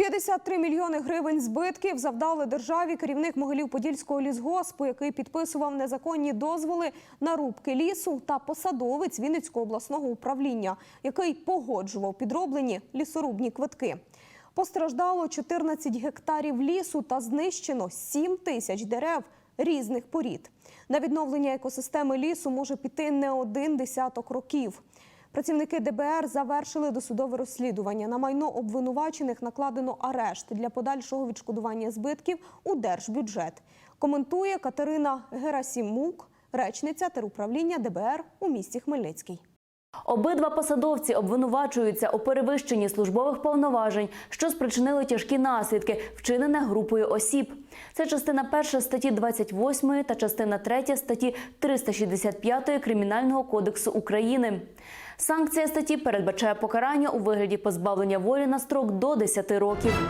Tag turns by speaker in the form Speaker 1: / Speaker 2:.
Speaker 1: 53 мільйони гривень збитків завдали державі керівник Могилів-Подільського лісгоспу, який підписував незаконні дозволи на рубки лісу, та посадовець Вінницького обласного управління, який погоджував підроблені лісорубні квитки. Постраждало 14 гектарів лісу та знищено 7 тисяч дерев різних порід. На відновлення екосистеми лісу може піти не один десяток років. Працівники ДБР завершили досудове розслідування. На майно обвинувачених накладено арешт для подальшого відшкодування збитків у держбюджет. Коментує Катерина Герасімук, речниця теруправління ДБР у місті Хмельницький.
Speaker 2: Обидва посадовці обвинувачуються у перевищенні службових повноважень, що спричинили тяжкі наслідки, вчинене групою осіб. Це частина 1 статті 28 та частина 3 статті 365 Кримінального кодексу України. Санкція статті передбачає покарання у вигляді позбавлення волі на строк до 10 років.